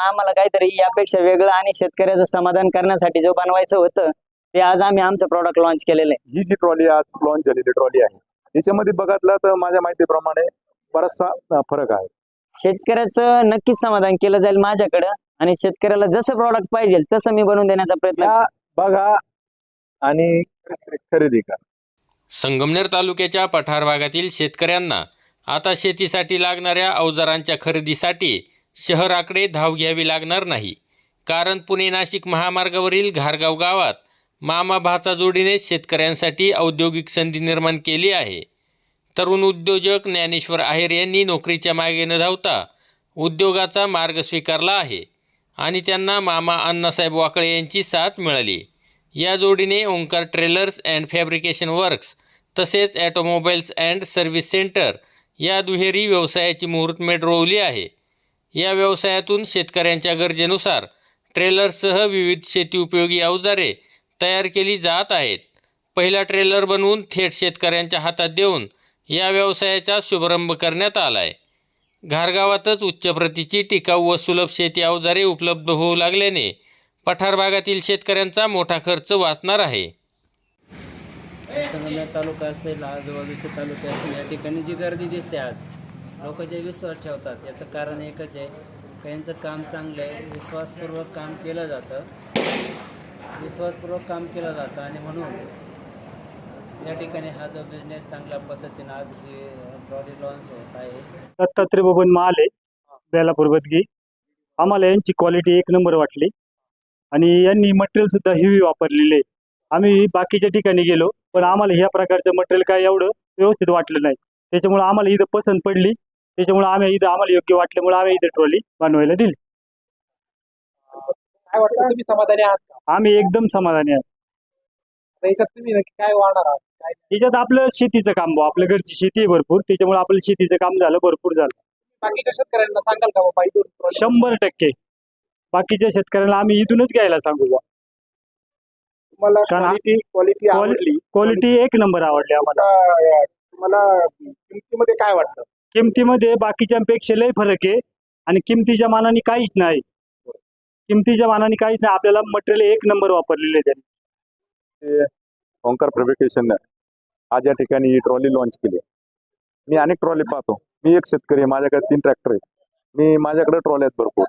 आम्हाला काहीतरी यापेक्षा वेगळं आणि शेतकऱ्याचं समाधान करण्यासाठी जो बनवायचं होतं ते आज आम्ही आमचं प्रॉडक्ट लॉन्च केलेलं आहे. ही जी ट्रॉली आज लॉन्च झालेली ट्रॉली आहे याच्यामध्ये बघितलं तर माझ्या माहितीप्रमाणे बराचसा फरक आहे. शेतकऱ्याचं नक्कीच समाधान केलं जाईल माझ्याकडं आणि शेतकऱ्याला जसं प्रॉडक्ट पाहिजे तसं मी बनवून देण्याचा प्रयत्न बघा आणि खरेदी करा. संगमनेर तालुक्याच्या पठार भागातील शेतकऱ्यांना आता शेतीसाठी लागणाऱ्या अवजारांच्या खरेदीसाठी शहराकडे धाव घ्यावी लागणार नाही. कारण पुणे नाशिक महामार्गावरील घारगाव गावात मामा भाचा जोडीने शेतकऱ्यांसाठी औद्योगिक संधी निर्माण केली आहे. तरुण उद्योजक ज्ञानेश्वर आहेर यांनी नोकरीच्या मागे न धावता उद्योगाचा मार्ग स्वीकारला आहे आणि त्यांना मामा अण्णासाहेब वाकळे यांची साथ मिळाली. या जोडीने Omkar trailers and fabrication works तसेच ॲटोमोबाईल्स अँड सर्व्हिस सेंटर या दुहेरी व्यवसायाची मुहूर्तमेढ रोवली आहे. या व्यवसायातून शेतकऱ्यांच्या गरजेनुसार ट्रेलरसह विविध शेती उपयोगी अवजारे तयार केली जात आहेत. पहिला ट्रेलर बनवून थेट शेतकऱ्यांच्या हातात देऊन या व्यवसायाचा शुभारंभ करण्यात आला आहे घारगावातच उच्च प्रतीची टिकाऊ व सुलभ शेती अवजारे उपलब्ध होऊ लागल्याने पठार भागातील शेतकऱ्यांचा मोठा खर्च वाचणार आहे. तालुका असेल आजूबाजूचे तालुके असतील या ठिकाणी जी गर्दी दिसते आज लोक जे विश्वास ठेवतात याचं कारण एकच आहे का यांचं काम चांगलं आहे विश्वासपूर्वक काम केलं जातं. विश्वासपूर्वक काम केलं जातं आणि म्हणून या ठिकाणी हा जो बिझनेस चांगल्या पद्धतीने आज ही प्रॉडक्ट लॉन्च होत आहे. दत्तात्रय बबन महाले बेलापूर बदगी. आम्हाला यांची क्वालिटी एक नंबर वाटली. आणि यांनी मटेरियल सुद्धा हेवी वापरलेले. आम्ही बाकीच्या ठिकाणी गेलो पण आम्हाला ह्या प्रकारचं मटेरियल काय एवढं व्यवस्थित वाटलं नाही. त्याच्यामुळे आम्हाला इथं पसंत पडली. त्याच्यामुळे आम्ही इथं आम्हाला योग्य वाटल्यामुळे आम्ही इथं ट्रॉली बनवायला दिली काय वाटतं तुम्ही समाधानी आहात का आम्ही एकदम समाधानी आहे आता याच्यात तुम्ही नक्की काय वाढणार आहात काय त्याच्यात आपलं शेतीचं काम भाऊ आपल्या घरची शेती आहे भरपूर त्याच्यामुळे आपलं शेतीचं काम झालं भरपूर झालं बाकीच्या शेतकऱ्यांना सांगाल का बाबा इथून trolley शंभर टक्के बाकीच्या शेतकऱ्यांना आम्ही इथूनच घ्यायला सांगू बुवा. तुम्हाला कारण हा- क्वालिटी आवडली क्वालिटी एक नंबर आवडली आम्हाला आता, तुम्हाला किमतीमध्ये काय वाटतं किमतीमध्ये बाकीच्यांपेक्षा लय फरक आहे आणि किमतीच्या मानाने काहीच नाही. किमतीच्या मानाने काहीच नाही. आपल्याला मटेरियल एक नंबर वापरलेले त्यांनी. ओंकार फॅब्रिकेशन आज या ठिकाणी ही ट्रॉली लॉन्च केली. मी अनेक ट्रॉली पाहतो. मी एक शेतकरी आहे. माझ्याकडे तीन ट्रॅक्टर आहेत. मी माझ्याकडे ट्रॉली आहेत भरपूर.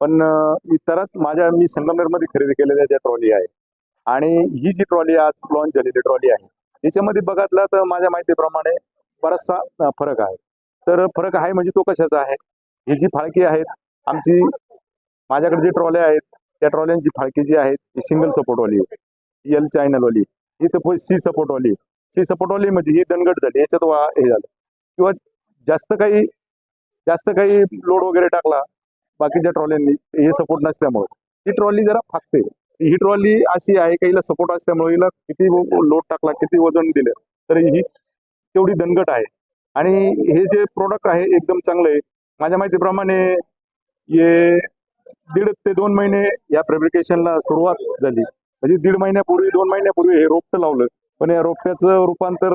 पण इतरात माझ्या मी संगमनेरमध्ये खरेदी केलेल्या ज्या ट्रॉली आहे आणि ही जी ट्रॉली आज लॉन्च झालेली ट्रॉली आहे याच्यामध्ये बघितलं तर माझ्या माहितीप्रमाणे बराचसा फरक आहे. तर फरक आहे म्हणजे तो कशाचा आहे? ही जी फाळकी आहेत आमची माझ्याकडे जी ट्रॉल्या आहेत त्या ट्रॉल्यांची फाळकी जी आहेत ही सिंगल सपोर्टवाली एल चॅनलवाली इथं सी सपोर्टवाली सी सपोर्टवाली म्हणजे ही दणगट झाली याच्यात वा हे झालं. किंवा जास्त काही जास्त काही लोड वगैरे टाकला बाकीच्या ट्रॉल्यांनी हे सपोर्ट नसल्यामुळे. ही ट्रॉली जरा फाकते. ही ट्रॉली अशी आहे की हिला सपोर्ट असल्यामुळे हिला किती लोड टाकला किती वजन दिलं तर ही तेवढी दणगट आहे. आणि हे जे प्रोडक्ट आहे एकदम चांगलं आहे. माझ्या माहितीप्रमाणे हे दीड ते दोन महिने या फॅब्रिकेशनला सुरुवात झाली. म्हणजे दीड महिन्यापूर्वी दोन महिन्यापूर्वी हे रोपटं लावलं. पण या रोपट्याचं रूपांतर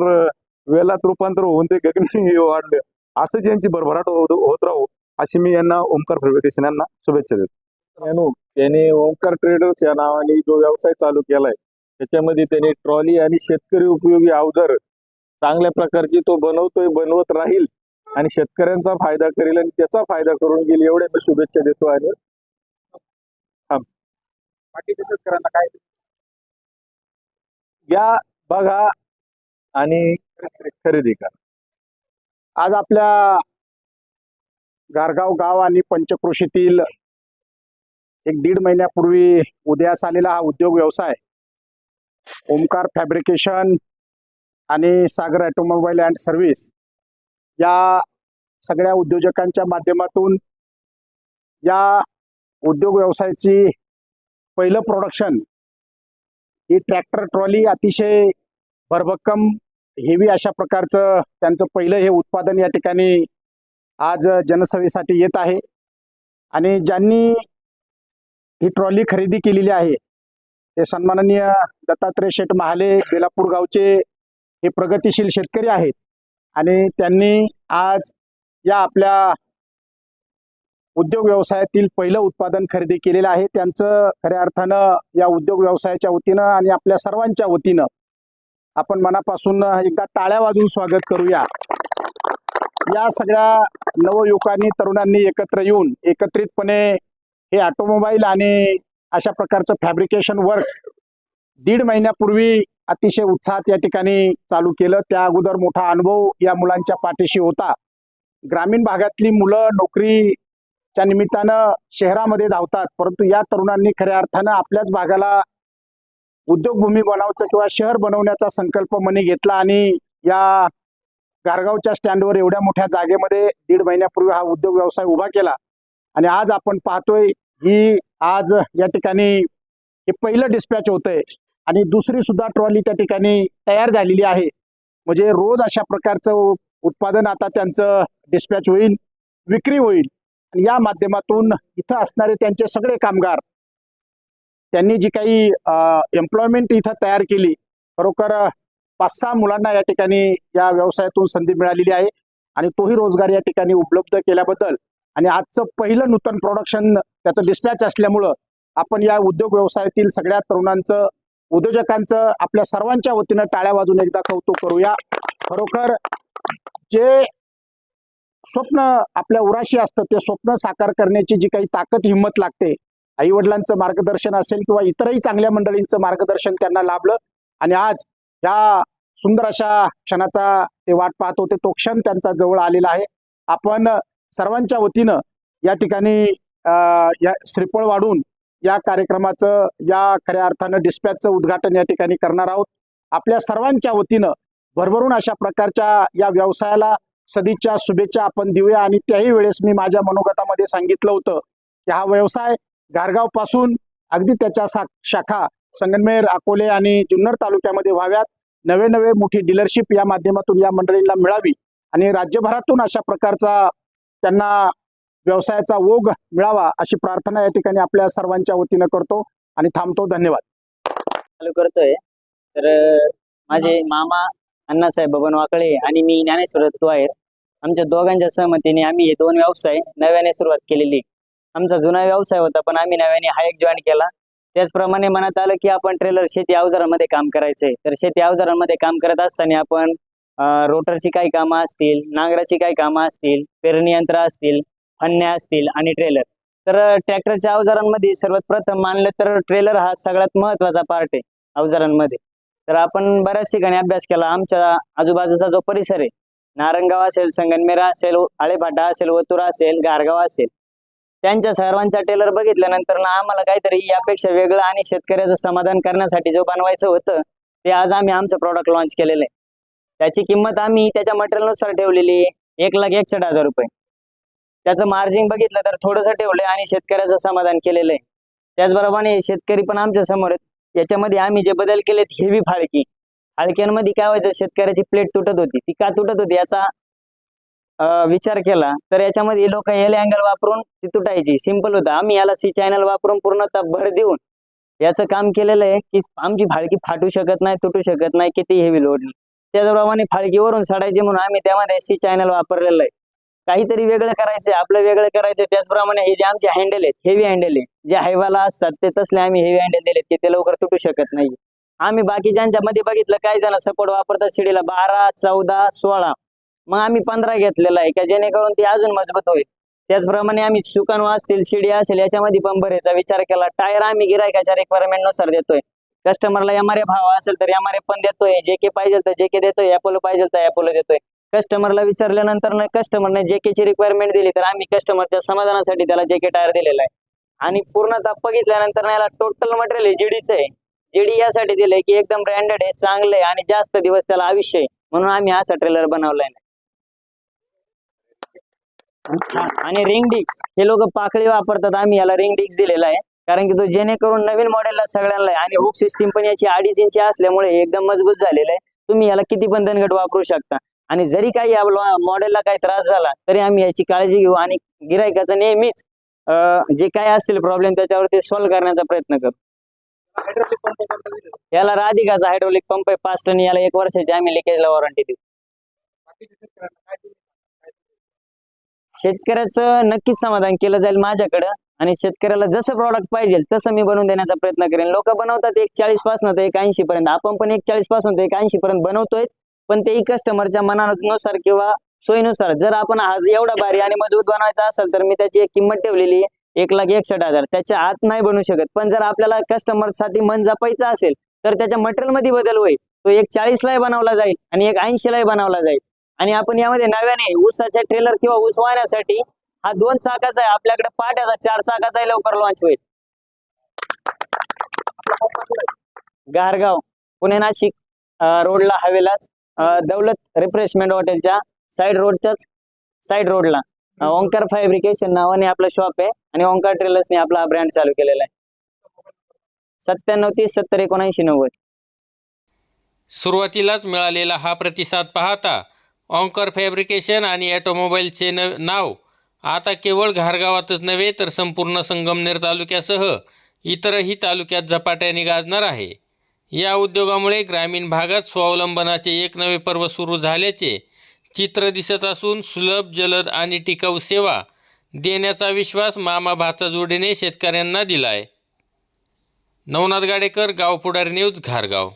वेलात रूपांतर होऊन ते गगनी वाढलं. असं यांची भरभराट होत होत राहू अशी मी यांना ओमकार फॅब्रिकेशन यांना शुभेच्छा देतो. त्यांनी ओंकार ट्रेडर्स या नावाने जो व्यवसाय चालू केलाय त्याच्यामध्ये त्याने ट्रॉली आणि शेतकरी उपयोगी अवजार चांगल्या प्रकारची तो बनवतोय बनवत राहील आणि शेतकऱ्यांचा फायदा करेल आणि त्याचा फायदा करून घेईल एवढे मी शुभेच्छा देतो आणि बाकीच्या शेतकऱ्यांना काय? या बघा आणि खरेदी करा. आज आपल्या गारगाव गाव आणि पंचक्रोशीतील एक दीड महिन्यापूर्वी उदयास आलेला हा उद्योग व्यवसाय ओमकार फॅब्रिकेशन आणि सागर ॲटोमोबाईल अँड सर्व्हिस या सगळ्या उद्योजकांच्या माध्यमातून या उद्योग व्यवसायाची पहिलं प्रोडक्शन ही ट्रॅक्टर ट्रॉली अतिशय भरभक्कम हेवी अशा प्रकारचं त्यांचं पहिलं हे उत्पादन या ठिकाणी आज जनसेवेसाठी येत आहे. आणि ज्यांनी ही ट्रॉली खरेदी केलेली आहे ते सन्माननीय दत्तात्रय शेठ महाले बेलापूर गावचे हे प्रगतिशील शेतकरी आहेत. आणि त्यांनी आज या आपल्या उद्योग व्यवसायातील पहिलं उत्पादन खरेदी केलेलं आहे. त्यांचं खऱ्या अर्थानं या उद्योग व्यवसायाच्या वतीनं आणि आपल्या सर्वांच्या वतीनं आपण मनापासून एकदा टाळ्या वाजवून स्वागत करूया. या सगळ्या नवयुवकांनी तरुणांनी एकत्र येऊन एकत्रितपणे हे ऑटोमोबाईल आणि अशा प्रकारचं फॅब्रिकेशन वर्क्स दीड महिन्यापूर्वी अतिशय उत्साहात या ठिकाणी चालू केलं. त्या अगोदर मोठा अनुभव या मुलांच्या पाठीशी होता. ग्रामीण भागातली मुलं नोकरीच्या निमित्तानं शहरामध्ये धावतात. परंतु या तरुणांनी खऱ्या अर्थानं आपल्याच भागाला उद्योगभूमी बनवायचं किंवा शहर बनवण्याचा संकल्प मनी घेतला आणि या गारगावच्या स्टँडवर एवढ्या मोठ्या जागेमध्ये दीड महिन्यापूर्वी हा उद्योग व्यवसाय उभा केला. आणि आज आपण पाहतोय ही आज या ठिकाणी हे पहिलं डिस्पॅच होतंय. आणि दुसरी सुद्धा ट्रॉली त्या ठिकाणी तयार झालेली आहे. म्हणजे रोज अशा प्रकारचं उत्पादन आता त्यांचं डिस्पॅच होईल विक्री होईल. आणि या माध्यमातून इथं असणारे त्यांचे सगळे कामगार त्यांनी जी काही एम्प्लॉयमेंट इथं तयार केली खरोखर पाच सहा मुलांना या ठिकाणी या व्यवसायातून संधी मिळालेली आहे. आणि तोही रोजगार या ठिकाणी उपलब्ध केल्याबद्दल आणि आजचं पहिलं नूतन प्रोडक्शन त्याचं डिस्पॅच असल्यामुळं आपण या उद्योग व्यवसायातील सगळ्या तरुणांचं उद्योजकांचं आपल्या सर्वांच्या वतीनं टाळ्या वाजून एकदा कौतुक करूया. खरोखर जे स्वप्न आपल्या उराशी असतं ते स्वप्न साकार करण्याची जी काही ताकद हिंमत लागते आई वडिलांचं मार्गदर्शन असेल किंवा इतरही चांगल्या मंडळींचं मार्गदर्शन त्यांना लाभलं आणि आज या सुंदर अशा क्षणाचा ते वाट पाहत होते तो क्षण त्यांचा जवळ आलेला आहे. आपण सर्वांच्या वतीनं या ठिकाणी अं, या श्रीफळ वाढून या कार्यक्रमाचं या खऱ्या अर्थानं डिस्पॅचचं उद्घाटन या ठिकाणी करणार आहोत. आपल्या सर्वांच्या वतीनं भरभरून अशा प्रकारच्या या व्यवसायाला सदिच्छा शुभेच्छा आपण देऊया आणि त्याही वेळेस मी माझ्या मनोगतामध्ये सांगितलं होतं की हा व्यवसाय गारगावपासून अगदी त्याच्या सा शाखा संगनमेर अकोले आणि जुन्नर तालुक्यामध्ये व्हाव्यात. नवे नवे मोठी डीलरशिप या माध्यमातून या मंडळींना मिळावी आणि राज्यभरातून अशा प्रकारचा त्यांना व्यवसायाचा ओघ मिळावा अशी प्रार्थना या ठिकाणी आपल्या सर्वांच्या वतीनं करतो आणि थांबतो. धन्यवाद. चालू करतोय. तर माझे मामा अण्णासाहेब बबन वाकळे आणि मी ज्ञानेश्वर आहे आमच्या दोघांच्या सहमतीने आम्ही हे दोन व्यवसाय नव्याने सुरुवात केलेली. आमचा जुना व्यवसाय होता पण आम्ही नव्याने हा एक जॉईन केला. त्याचप्रमाणे मनात आलं की आपण ट्रेलर शेती अवजारांमध्ये काम करायचंय. तर शेती अवजारांमध्ये काम करत असताना आपण रोटरची काही कामं असतील नांगराची काही कामं असतील पेरणी यंत्र असतील फन्या असतील आणि ट्रेलर तर ट्रॅक्टरच्या अवजारांमध्ये सर्वात प्रथम मानलं तर ट्रेलर हा सगळ्यात महत्त्वाचा पार्ट आहे अवजारांमध्ये. तर आपण बऱ्याच ठिकाणी अभ्यास केला आमच्या आजूबाजूचा जो परिसर आहे नारंगाव असेल संगनमेरा असेल आळेभाटा असेल वतुरा असेल गारगाव असेल त्यांच्या सर्वांचा टेलर बघितल्यानंतर ना आम्हाला काहीतरी यापेक्षा वेगळं आणि शेतकऱ्याचं समाधान करण्यासाठी जो बनवायचं होतं ते आज आम्ही आमचं प्रॉडक्ट लॉन्च केलेलं आहे. त्याची किंमत आम्ही त्याच्या मटेरियलनुसार ठेवलेली आहे एक लाख एकसठ हजार रुपये. त्याचं मार्जिन बघितलं तर थोडंसं ठेवलंय आणि शेतकऱ्याचं समाधान केलेलं आहे. त्याचबरोबर शेतकरी पण आमच्यासमोर आहेत. याच्यामध्ये आम्ही जे बदल केलेत हेवी फाळकी. फाळक्यांमध्ये काय व्हायचं शेतकऱ्याची प्लेट तुटत होती. ती का तुटत होती याचा अं, विचार केला. तर याच्यामध्ये लोक एल अँगल वापरून ती तुटायची. सिंपल होतं. आम्ही याला सी चॅनल वापरून पूर्णतः भर देऊन याचं काम केलेलं आहे की आमची फाळकी फाटू शकत नाही तुटू शकत नाही किती हेवी लोडनी त्याचप्रमाणे फाळकीवरून सडायची म्हणून आम्ही त्यामध्ये सी चॅनल वापरलेलं आहे. काहीतरी वेगळं करायचंय आपलं वेगळं करायचं त्याचप्रमाणे हे जे आमचे हँडल आहेत हेवी हँडल आहे जे हायवाला असतात ते तसले आम्ही हेवी हँडल दिलेत की ते लवकर तुटू शकत नाही. आम्ही बाकी ज्यांच्या मध्ये बघितलं काही जण सपोर्ट वापरतात शिडीला बारा चौदा सोळा. मग आम्ही पंधरा घेतलेला आहे का? जेणेकरून ती अजून मजबूत होईल. त्याचप्रमाणे आम्ही सुकाणू असतील शिडी असेल याच्यामध्ये पण भरायचा विचार केला. टायर आम्ही गिरायकाच्या रिक्वायरमेंटनुसार देतोय. कस्टमरला एमआरए भाव असेल तर एमआरए पण देतोय. जे के पाहिजे तर जे के देतोय अपोलो पाहिजे तर अपोलो देतोय. कस्टमरला विचारल्यानंतर कस्टमरने जेकेची रिक्वायरमेंट दिली तर आम्ही कस्टमरच्या समाधानासाठी त्याला जेके टायर दिलेला आहे. आणि पूर्णतः बघितल्यानंतर याला टोटल मटेरियल आहे जीडीचं आहे. जीडी यासाठी दिलंय की एकदम ब्रँडेड आहे चांगलं आहे आणि जास्त दिवस त्याला आयुष्य आहे. म्हणून आम्ही असा ट्रेलर बनवलाय आणि रिंग डिक्स हे लोक पाकळी वापरतात आम्ही याला रिंग डिक्स दिलेला आहे. कारण की तो जेणेकरून नवीन मॉडेलला सगळ्यांना आहे. आणि हुक सिस्टीम पण याची अडीच इंची असल्यामुळे एकदम मजबूत झालेलं आहे. तुम्ही याला किती पण दणगट वापरू शकता. आणि जरी काही या मॉडेलला काही त्रास झाला तरी आम्ही याची काळजी घेऊ. आणि गिरायकाचं नेहमीच जे काय असतील प्रॉब्लेम त्याच्यावरती सॉल्व्ह करण्याचा प्रयत्न करू. याला राधिकाचा हायड्रोलिक पंप आहे पाच टन. याला एक वर्षाची आम्ही लिकेजला वॉरंटी देऊ. शेतकऱ्याचं नक्कीच समाधान केलं जाईल माझ्याकडं. आणि शेतकऱ्याला जसं प्रॉडक्ट पाहिजे तसं मी बनवून देण्याचा प्रयत्न करेन. लोक बनवतात एक चाळीसपासून तर एक ऐंशी पर्यंत. आपण पण एक चाळीसपासून ते एक ऐंशी पर्यंत बनवतोय. पण तेही कस्टमरच्या मनानुसार किंवा सोयीनुसार. जर आपण आज एवढा भारी आणि मजबूत बनवायचा असेल तर मी त्याची एक किंमत ठेवलेली आहे. एक लाख एकसठ हजार. त्याच्या आत नाही बनवू शकत. पण जर आपल्याला कस्टमरसाठी मन जपायचं असेल तर त्याच्या मटेरियलमध्ये बदल होईल. तो एक चाळीसलाही बनवला जाईल आणि एक ऐंशीलाही बनवला जाईल. आणि आपण यामध्ये नव्याने ऊसाच्या ट्रेलर किंवा ऊस वाहण्यासाठी हा दोन चाकाचा आहे. आपल्याकडे पाट्याचा चार चाकाचा लवकर लॉन्च होईल. गारगाव पुणे नाशिक रोडला हवेलाच. दौलत रिफ्रेशमेंट हॉटेलच्या साईड रोडच्याच साईड रोडला. ओंकार फॅब्रिकेशन नावाने आपलं शॉप आहे आणि ओंकार ट्रेलर्सने आपला ब्रँड चालू केलेला आहे. सत्त्याण्णव तीस सत्तर एकोणऐंशी नव्वद. सुरुवातीलाच मिळालेला हा प्रतिसाद पाहता ऑंकर फॅब्रिकेशन आणि ॲटोमोबाईलचे न नाव आता केवळ घारगावातच नव्हे तर संपूर्ण संगमनेर तालुक्यासह इतरही तालुक्यात झपाट्याने गाजणार आहे. या उद्योगामुळे ग्रामीण भागात स्वावलंबनाचे एक नवे पर्व सुरू झाल्याचे चित्र दिसत असून सुलभ जलद आणि टिकाऊ सेवा देण्याचा विश्वास मामा भाचा जोडीने शेतकऱ्यांना दिला आहे नवनाथ गाडेकर गाव पुढारी न्यूज घारगाव.